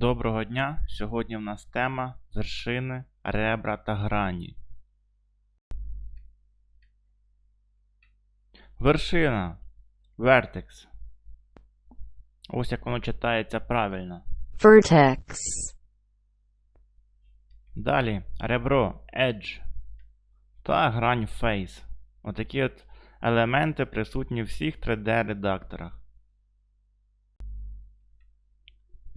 Доброго дня! Сьогодні в нас тема вершини, ребра та грані. Вершина. Vertex. Ось як воно читається правильно. vertex, Далі ребро Edge та грань Face. Отакі от елементи присутні в всіх 3D-редакторах.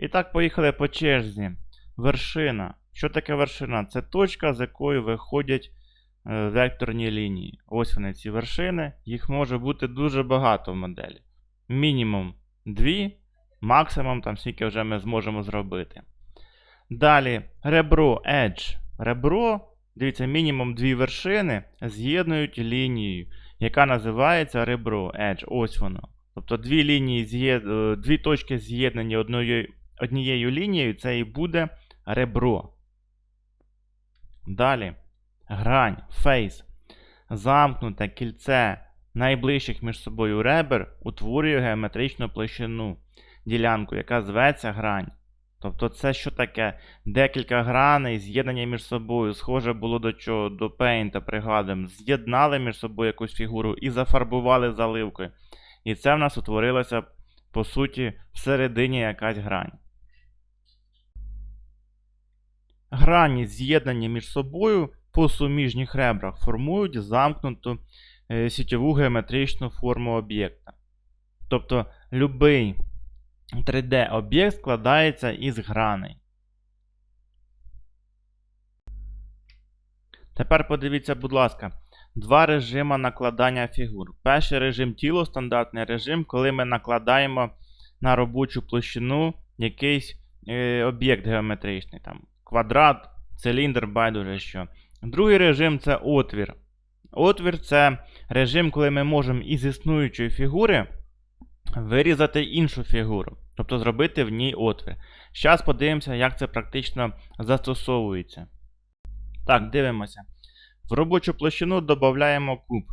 І так, поїхали по черзі. Вершина. Що таке вершина? Це точка, з якої виходять е, векторні лінії. Ось вони ці вершини. Їх може бути дуже багато в моделі. Мінімум 2, максимум там скільки вже ми зможемо зробити. Далі ребро Edge. Ребро, дивіться, мінімум дві вершини з'єднують лінією, яка називається ребро Edge. Ось воно. Тобто дві лінії е, дві точки з'єднані одною... однією лінією, це і буде ребро. Далі грань, фейс. Замкнуте кільце найближчих між собою ребер утворює геометричну площину, ділянку, яка зветься грань. Тобто це що таке? Декілька граней, з'єднання між собою, схоже було до чого, до Paint, пригадуємо, з'єднали між собою якусь фігуру і зафарбували заливкою. І це в нас утворилося, по суті, всередині якась грань. Грані, з'єднані між собою по суміжніх ребрах, формують замкнуту е, сітєву геометричну форму об'єкта. Тобто, любий 3D-об'єкт складається із граней. Тепер подивіться, будь ласка, два режими накладання фігур. Перший режим тіло, стандартний режим, коли ми накладаємо на робочу площину якийсь е, об'єкт геометричний, там, квадрат, циліндр, байдуже що. Другий режим це отвір. Отвір це режим, коли ми можемо із існуючої фігури вирізати іншу фігуру, тобто зробити в ній отвір. Зараз подивимося, як це практично застосовується. Так, дивимося. В робочу площину додаємо куб.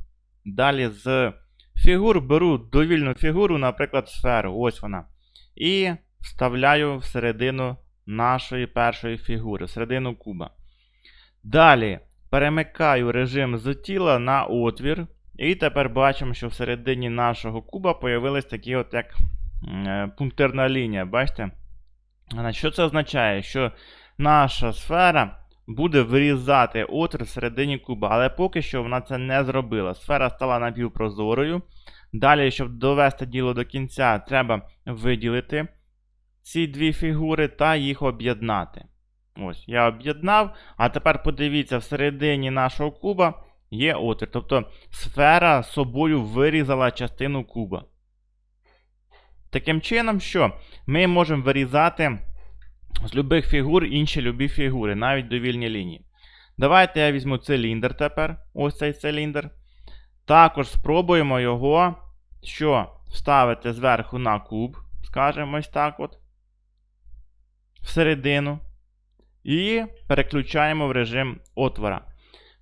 Далі з фігур беру довільну фігуру, наприклад, сферу. Ось вона. І вставляю всередину нашої першої фігури, всередину куба. Далі перемикаю режим з тіла на отвір. І тепер бачимо, що всередині нашого куба появилась такі от як е, пунктирна лінія. Бачите? Що це означає? Що наша сфера буде вирізати отвір всередині куба, але поки що вона це не зробила. Сфера стала напівпрозорою. Далі, щоб довести діло до кінця, треба виділити ці дві фігури та їх об'єднати. Ось, я об'єднав, а тепер подивіться, всередині нашого куба є отвір. Тобто сфера собою вирізала частину куба. Таким чином, що ми можемо вирізати з любих фігур інші любі фігури, навіть довільні лінії. Давайте я візьму циліндр тепер. Ось цей циліндр. Також спробуємо його що? Вставити зверху на куб, скажемо ось так от. Всередину. І переключаємо в режим отвора.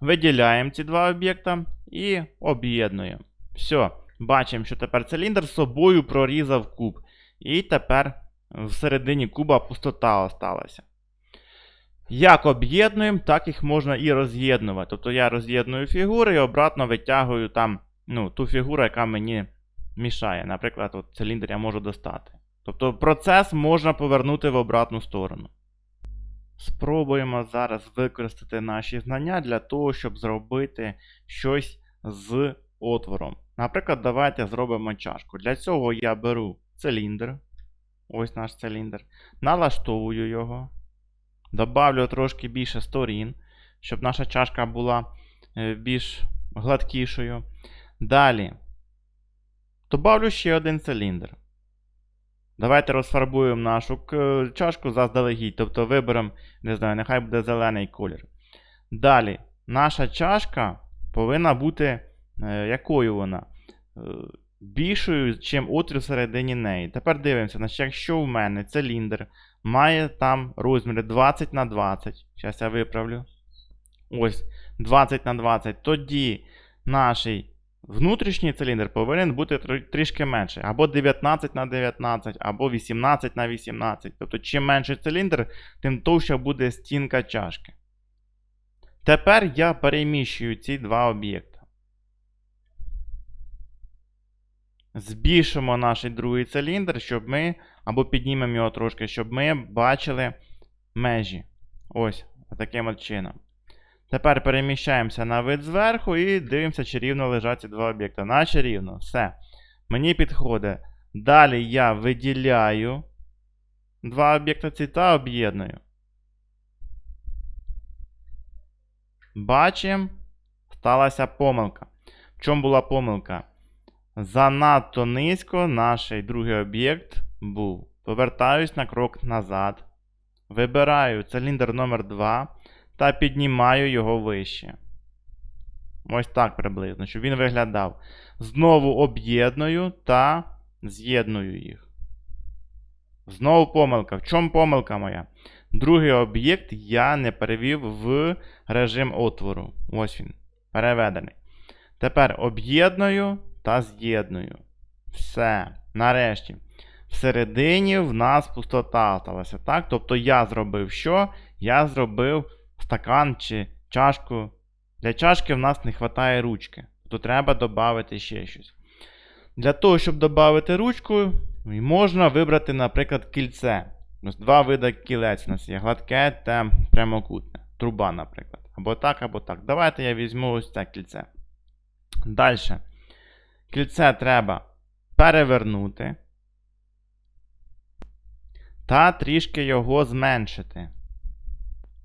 Виділяємо ці два об'єкта і об'єднуємо. Все, бачимо, що тепер циліндр собою прорізав куб. І тепер всередині куба пустота осталася. Як об'єднуємо, так їх можна і роз'єднувати. Тобто я роз'єдную фігури і обратно витягую там ну, ту фігуру, яка мені мішає. Наприклад, от циліндр я можу достати. Тобто процес можна повернути в обратну сторону. Спробуємо зараз використати наші знання для того, щоб зробити щось з отвором. Наприклад, давайте зробимо чашку. Для цього я беру циліндр. Ось наш циліндр. Налаштовую його. Добавлю трошки більше сторін, щоб наша чашка була е, більш гладкішою. Далі. Добавлю ще один циліндр. Давайте розфарбуємо нашу чашку заздалегідь. Тобто виберемо, не знаю, нехай буде зелений колір. Далі, наша чашка повинна бути е, якою вона? Е, більшою, ніж отвір всередині неї. Тепер дивимося, значить, якщо в мене циліндр має там розміри 20 на 20. Зараз я виправлю. Ось, 20 на 20. Тоді наш внутрішній циліндр повинен бути трішки менший. Або 19 на 19, або 18 на 18. Тобто, чим менший циліндр, тим товща буде стінка чашки. Тепер я переміщую ці два об'єкти. Збільшимо наш другий циліндр, щоб ми, або піднімемо його трошки, щоб ми бачили межі. Ось, таким от чином. Тепер переміщаємося на вид зверху і дивимося, чи рівно лежать ці два об'єкти. Наче рівно. Все. Мені підходить. Далі я виділяю два об'єкти ці та об'єдную. Бачимо, сталася помилка. В чому була помилка? Занадто низько наш другий об'єкт був. Повертаюсь на крок назад. Вибираю циліндр номер 2 та піднімаю його вище. Ось так приблизно, щоб він виглядав. Знову об'єдную та з'єдную їх. Знову помилка. В чому помилка моя? Другий об'єкт я не перевів в режим отвору. Ось він. Переведений. Тепер об'єдную та з'єдную. Все. Нарешті. Всередині в нас пустота сталася. Так? Тобто я зробив що? Я зробив стакан чи чашку. Для чашки в нас не вистачає ручки. То треба додати ще щось. Для того, щоб додати ручку, можна вибрати, наприклад, кільце. Ось два види кілець у нас є: гладке та прямокутне. Труба, наприклад. Або так, або так. Давайте я візьму ось це кільце. Далі. Кільце треба перевернути. Та трішки його зменшити.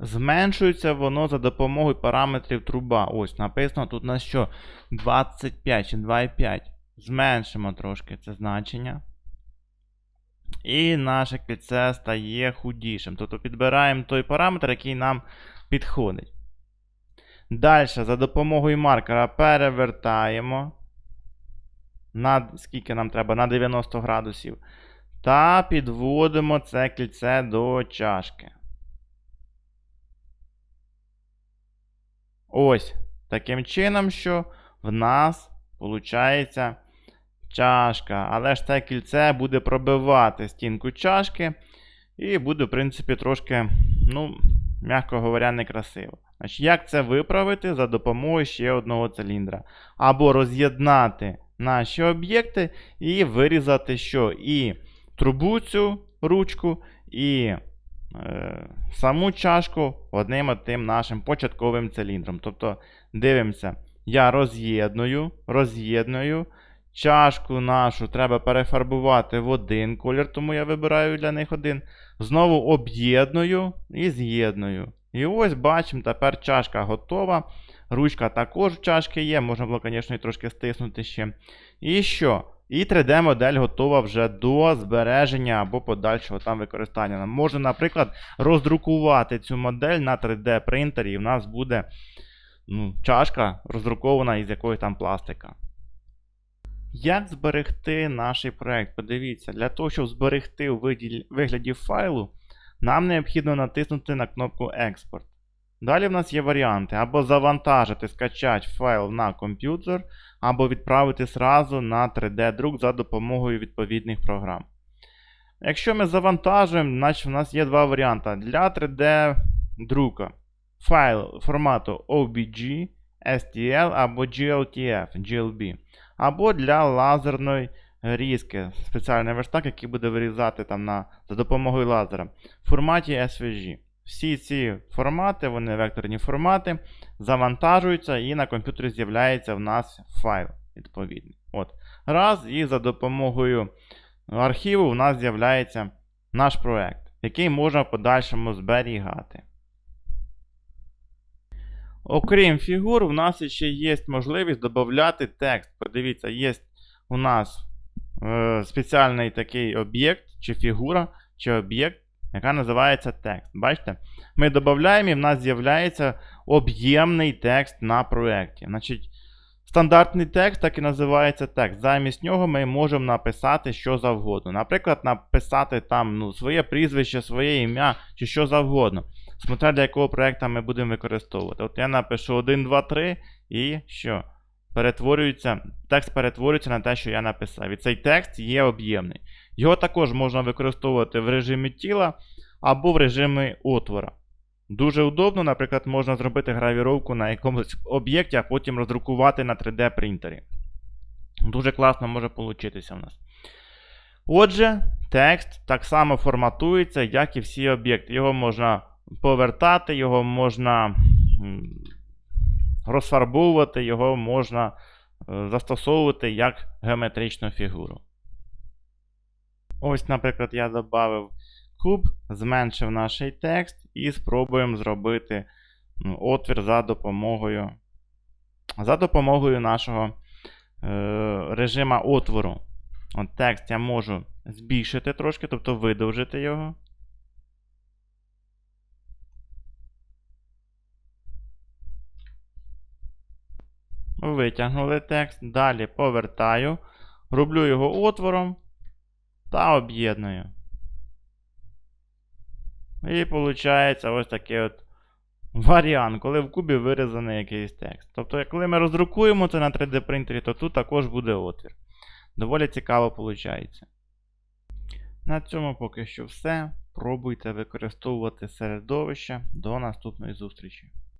Зменшується воно за допомогою параметрів труба. Ось, написано тут на що 25 чи 2,5. Зменшимо трошки це значення. І наше кільце стає худішим. Тобто підбираємо той параметр, який нам підходить. Далі, за допомогою маркера перевертаємо. На скільки нам треба? На 90 градусів. Та підводимо це кільце до чашки. Ось. Таким чином, що в нас виходить чашка. Але ж це кільце буде пробивати стінку чашки. І буде, в принципі, трошки, ну, м'яко говоря, некрасиво. Значить, як це виправити за допомогою ще одного циліндра? Або роз'єднати наші об'єкти і вирізати що? І трубу цю ручку, і саму чашку одним тим нашим початковим циліндром. Тобто, дивимося, я роз'єдную, роз'єдную. Чашку нашу треба перефарбувати в один колір, тому я вибираю для них один. Знову об'єдную і з'єдную. І ось бачимо, тепер чашка готова. Ручка також в чашки є, можна було, звісно, і трошки стиснути ще. І що? І 3D-модель готова вже до збереження або подальшого там використання. Можна, наприклад, роздрукувати цю модель на 3D-принтері, і в нас буде ну, чашка роздрукована із якогось там пластика. Як зберегти наш проект? Подивіться, для того, щоб зберегти у вигляді файлу, нам необхідно натиснути на кнопку Експорт. Далі в нас є варіанти: або завантажити, скачати файл на комп'ютер, або відправити зразу на 3D-друк за допомогою відповідних програм. Якщо ми завантажуємо, значить в нас є два варіанти. Для 3D-друка файл формату OBG, STL або GLTF, GLB. Або для лазерної різки. Спеціальний верстак, який буде вирізати там на, за допомогою лазера в форматі SVG. Всі ці формати, вони векторні формати, завантажуються і на комп'ютері з'являється в нас файл відповідний. От. Раз, і за допомогою архіву у нас з'являється наш проект, який можна в подальшому зберігати. Окрім фігур, у нас ще є можливість додати текст. Подивіться, є у нас е, спеціальний такий об'єкт, чи фігура, чи об'єкт, яка називається текст. Бачите? Ми додаємо і в нас з'являється об'ємний текст на проєкті. Значить, Стандартний текст так і називається текст. Замість нього ми можемо написати що завгодно. Наприклад, написати там ну, своє прізвище, своє ім'я чи що завгодно. Смотря для якого проєкту ми будемо використовувати. От я напишу 1, 2, 3 і що? перетворюється, текст перетворюється на те, що я написав. І цей текст є об'ємний. Його також можна використовувати в режимі тіла або в режимі отвора. Дуже удобно, наприклад, можна зробити гравіровку на якомусь об'єкті, а потім роздрукувати на 3D принтері. Дуже класно може получитися в нас. Отже, текст так само форматується, як і всі об'єкти. Його можна повертати, його можна розфарбовувати, його можна е, застосовувати як геометричну фігуру. Ось, наприклад, я додав куб, зменшив наш текст і спробуємо зробити ну, отвір за допомогою, за допомогою нашого е, режима отвору. От текст я можу збільшити трошки, тобто видовжити його. Витягнули текст. Далі повертаю. Роблю його отвором та об'єдную. І виходить ось такий от варіант, коли в кубі вирізаний якийсь текст. Тобто, коли ми роздрукуємо це на 3D принтері, то тут також буде отвір. Доволі цікаво виходить. На цьому поки що все. Пробуйте використовувати середовище. До наступної зустрічі.